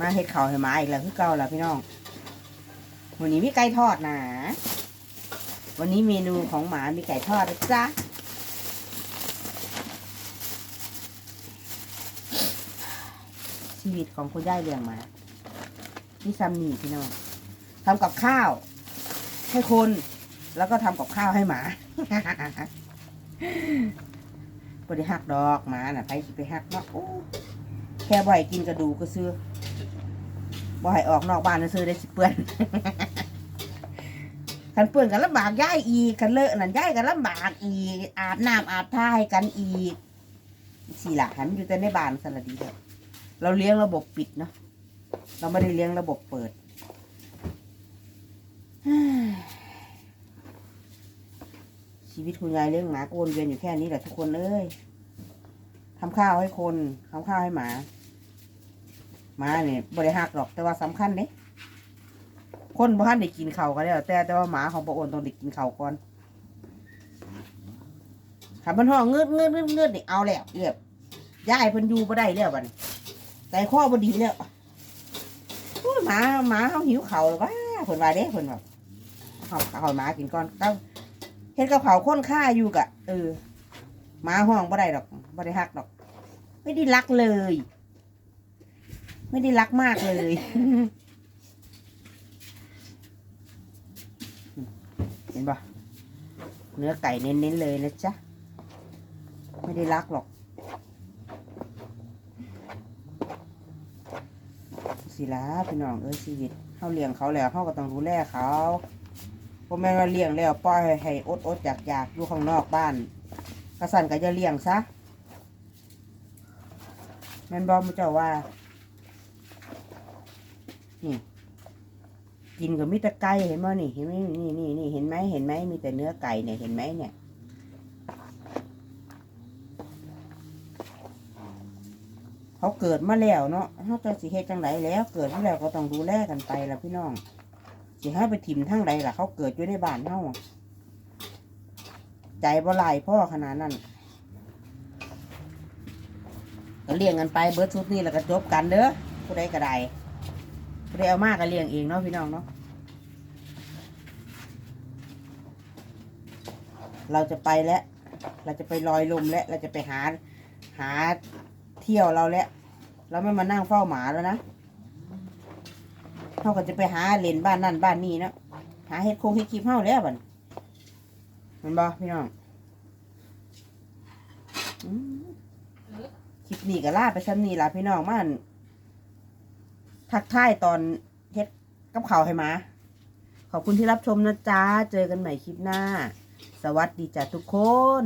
มาเฮ็ดเข้าวให้หมาอีกแล้วคือเก่าแล้วพี่น้อง วันนี้มีไก่ทอดนะ วันนี้เมนูของหมามีไก่ทอดนะจ๊ะชีวิตของคุณย่ายเลี้ยงหมานี่ซัมนี่พี่น้องทำกับข้าว ให้คน แล้วก็ทำกับข้าวให้หมาบริหักดอกหมาน่ะไปไปหักเนาะโอ้แค่บ่อยกินกระดูกก็ซื้อ บ่อยออกนอกบ้านซื้อได้สิเปื้อนคันเปื้อนกันลำบากย่ายอีกคันเลอะนั่นย่ายกันลำบากอีกอาบน้ำอาบท่าให้กันอีกสี่หลักหันอยู่แต่ในบ้านสลัดดีเถอะเราเลี้ยงระบบปิดเนาะเราไม่ได้เลี้ยงระบบเปิดชีวิตคุณยายเลี้ยงหมาก็วนเวียนอยู่แค่นี้แหละทุกคนเอ้ยทำข้าวให้คนทำข้าวให้หมา มาเนี่ยบริหักหรอกแต่ว่าสำคัญเด้คนบ้านได้กินเข้ากันแล้วแต่แต่ว่าหมาของปะโอนต้องได้กินเข้าก่อนขับมันห้องเงืดเงืดเงืดเงืดนี่เอาแล้วเรียบย้ายเพิ่นอยู่บ่ได้แล้วบัดนี้ใจข้อบ่ดีแล้วหมาหมาเขาหิวเข้าวแล้วว่าเพิ่นว่าเด้เพิ่นว่าเอาข้าหมากินก่อนก็เฮ็ดกับเขาค้นค่าอยู่กะเออหมาห้องบ่ได้ดอกบ่ได้ฮักดอก ไม่ได้รักเลย ไม่ได้รักมากเลย เห็นปะเนื้อไก่เน้นๆเลยนะจ๊ะ ไม่ได้รักหรอก สิละพี่น้องเอ้ยชีวิตเขาเลี้ยงเขาแล้วเขาก็ต้องดูแลเขาพ่อแม่ว่าเลี้ยงแล้วปล่อยให้อดอดอยากอยากๆอยู่ข้างนอกบ้านกระสันก็จะเลี้ยงซะแม่นบอมเจ้าว่า นี่กินกับมิตรไก่เห็นไหมนี่เห็นไหมนี่นี่นี่เห็นไหมเห็นไหมมีแต่เนื้อไก่เนี่ยเห็นไหมเนี่ยเขาเกิดมาแล้วเนาะเขาจะสิเฮ็ดจังไดแล้ว เกิดมาแล้วก็ต้องดูแลกันไปละพี่น้องสิให้ไปถิ่มทั้งใดล่ะ เขาเกิดอยู่ในบ้านเฮาะใจบ่ลายพ่อขนาดนั้นก็เลี้ยงกันไปเบิร์ดชุดนี้แล้วก็จบกันเด้อผู้ใดก็ได้ ผู้ใดเอามากก็เลี้ยงเองเนาะพี่น้องเนาะเราจะไปแล้ว เราจะไปลอยลมแล้ว เราจะไปหาหาเที่ยวเราแล้ว เราไม่มานั่งเฝ้าหมาแล้วนะเขาก็จะไปหาเล่นบ้านนั่นบ้านนี้เนะหาเฮ็ดโคงเฮ็ดคลิปเฮาแล้วบัดมันบ่พี่น้องคลิปนี้ก็ลาไปซ้ำนี้ล่ะพี่น้องมั่น ทักทายตอนเฮ็ดกับข้าวให้มา ขอบคุณที่รับชมนะจ๊ะ เจอกันใหม่คลิปหน้า สวัสดีจ้ะทุกคน